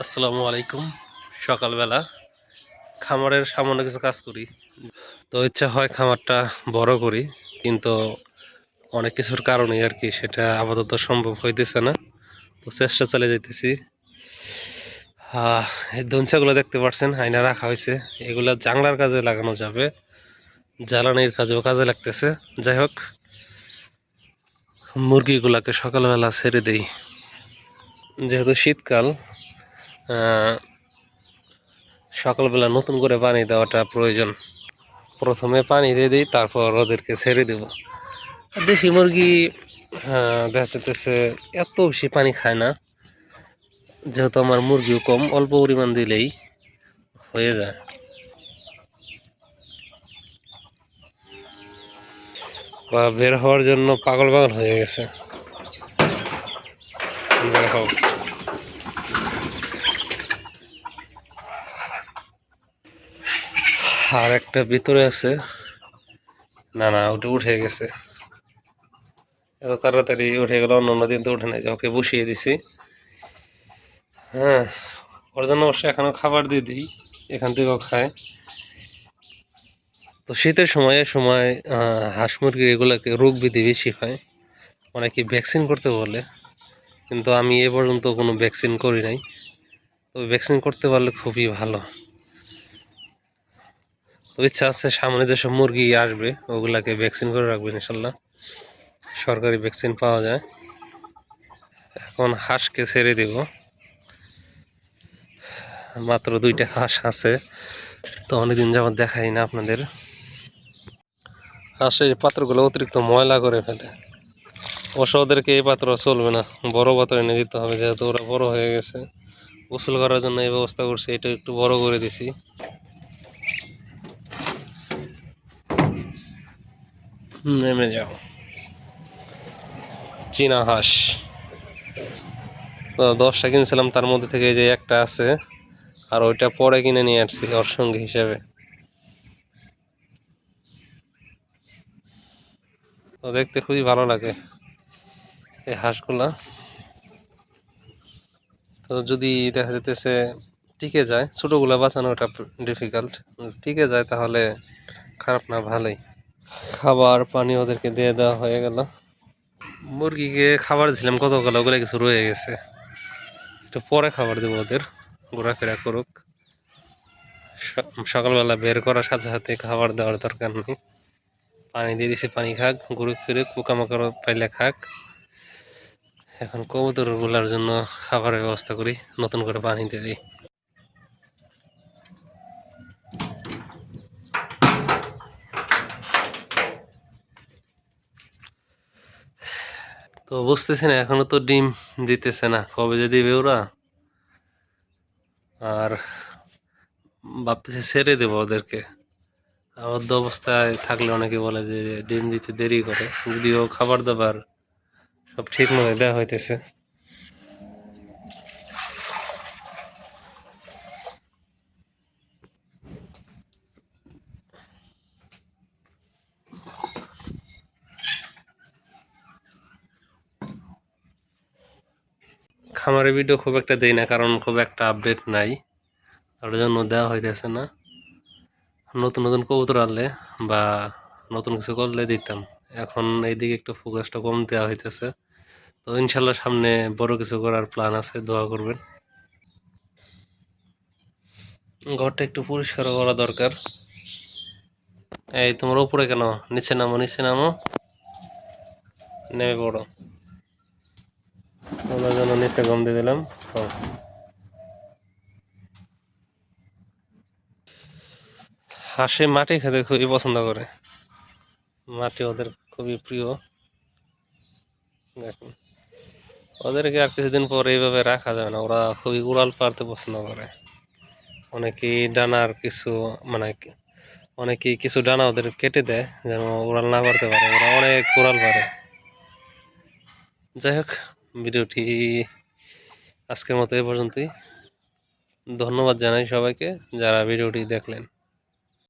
আসসালামু আলাইকুম। সকালবেলা খামারের সামান্য কিছু কাজ করি। তো ইচ্ছা হয় খামারটা বড় করি, কিন্তু অনেক কিছুর কারণে আর কি সেটা আপাতত সম্ভব হইতেছে না। তো চেষ্টা চালিয়ে যাইতেছি। এই দঞ্চাগুলো দেখতে পাচ্ছেন আয়না রাখা হয়েছে এগুলা জাংলার কাজে লাগানো যাবে, জ্বালানির কাজেও কাজে লাগতেছে। যাই হোক, মুরগিগুলাকে সকালবেলা ছেড়ে দেই। যেহেতু শীতকাল সকালবেলা নতুন করে পানি দেওয়াটা প্রয়োজন। প্রথমে পানি দিয়ে দিই, তারপর ওদেরকে ছেড়ে দেব। দেশি মুরগি দেখা যাচ্ছে এত বেশি পানি খায় না, যেহেতু আমার মুরগিও কম, অল্প পরিমাণ দিলেই হয়ে যায়। বা বের হওয়ার জন্য পাগল পাগল হয়ে গেছে। বের আর একটা ভিতরে আছে। না না, ওটা উঠে গেছে। এত তাড়াতাড়ি উঠে গেল, অন্য অন্য দিন তো উঠে নাই ওকে বসিয়ে দিছি। হ্যাঁ ওর জন্য অবশ্যই এখনও খাবার দিয়ে দিই, এখান থেকেও খায়। তো শীতের সময় সময় হাঁস মুরগি এগুলোকে রোগ ব্যাধি বেশি হয়। অনেকে ভ্যাকসিন করতে বলে, কিন্তু আমি এ পর্যন্ত কোনো ভ্যাকসিন করি নাই। তো ভ্যাকসিন করতে পারলে খুবই ভালো। ইচ্ছা আছে সামনে যেসব মুরগি আসবে, ওগুলাকে ভ্যাকসিন করে রাখবেন ইনশাল্লাহ। সরকারি ভ্যাকসিন পাওয়া যায়। এখন হাঁসকে ছেড়ে দেব। মাত্র দুইটা হাঁস আছে, তো অনেকদিন যাবত দেখাই না আপনাদের। হাঁসের পাত্রগুলো অতিরিক্ত ময়লা করে ফেলে। অবশ্য ওদেরকে এই পাত্র চলবে না। বড় পাত্র এনে দিতে হবে, যেহেতু ওরা বড় হয়ে গেছে। গোসল করার জন্য এই ব্যবস্থা করছি, এটা একটু বড় করে দিছি। নেমে যাও। চীনা হাঁস। তো দশটা কিনছিলাম, তার মধ্যে থেকে যে একটা আছে, আর ওইটা পরে কিনে নিয়ে আসছি, ওর সঙ্গে হিসাবে। তো দেখতে খুবই ভালো লাগে এই হাঁসগুলা। তো যদি দেখা যেতেছে টিকে যায়, ছোটোগুলা বাঁচানো ওটা ডিফিকাল্ট টিকে যায় তাহলে খারাপ না, ভালোই। খাবার, পানি ওদেরকে দিয়ে দেওয়া হয়ে গেল। মুরগিকে খাবার দিছিলাম কতগুলো ওগুলো কিছু রয়ে গেছে। একটু পরে খাবার দেবো ওদের, ঘোরাফেরা করুক। সকালবেলা বের করার সাথে সাথে খাবার দেওয়ার দরকার নেই। পানি দিয়ে দিছি, পানি খাক ঘুরে ফিরে পোকামাকড় পাইলে খাক। এখন কবুতরগুলোর জন্য খাবারের ব্যবস্থা করি, নতুন করে পানি দিয়ে দিই। তো বুঝতেছি না, এখনও তো ডিম দিতেছে না, কবে যে দিবে ওরা? আর ভাবতেছি ছেড়ে দেবো ওদেরকে। আবদ্ধ অবস্থায় থাকলে অনেকে বলে যে ডিম দিতে দেরি করে, যদিও খাবার দাবার সব ঠিক মতো দেওয়া হইতেছে। খামারে ভিডিও খুব একটা দেই না, কারণ খুব একটা আপডেট নাই। তার জন্য দেওয়া হইতেছে না। নতুন নতুন কবুতর আনলে বা নতুন কিছু করলে দিতাম। এখন এইদিকে একটু ফোকাসটা কম দেওয়া হইতেছে। তো ইনশাল্লাহ সামনে বড় কিছু করার প্ল্যান আছে, দোয়া করবেন। ঘরটা একটু পরিষ্কার করা দরকার। এই তোমার উপরে কেন? নিচে নামো নিচে নামো। নেমে পড়ো। ওনার জন্য নিচে গম দিয়ে দিলাম। হ্যাঁ। হাঁসে মাটি খেতে খুবই পছন্দ করে। মাটি ওদের খুবই প্রিয়। দেখুন। ওদেরকে আর কিছুদিন পর এইভাবে রাখা যাবে না। ওরা খুবই উড়াল পারতে পছন্দ করে। অনেকেই ডানার কিছু মানে অনেকেই কিছু ডানা ওদের কেটে দেয় যেন উড়াল না পারতে পারে। ওরা অনেক উড়াল পারে যাই হোক ভিডিওটি আজকের মতো এ পর্যন্তই। ধন্যবাদ জানাই সবাইকে যারা ভিডিওটি দেখলেন।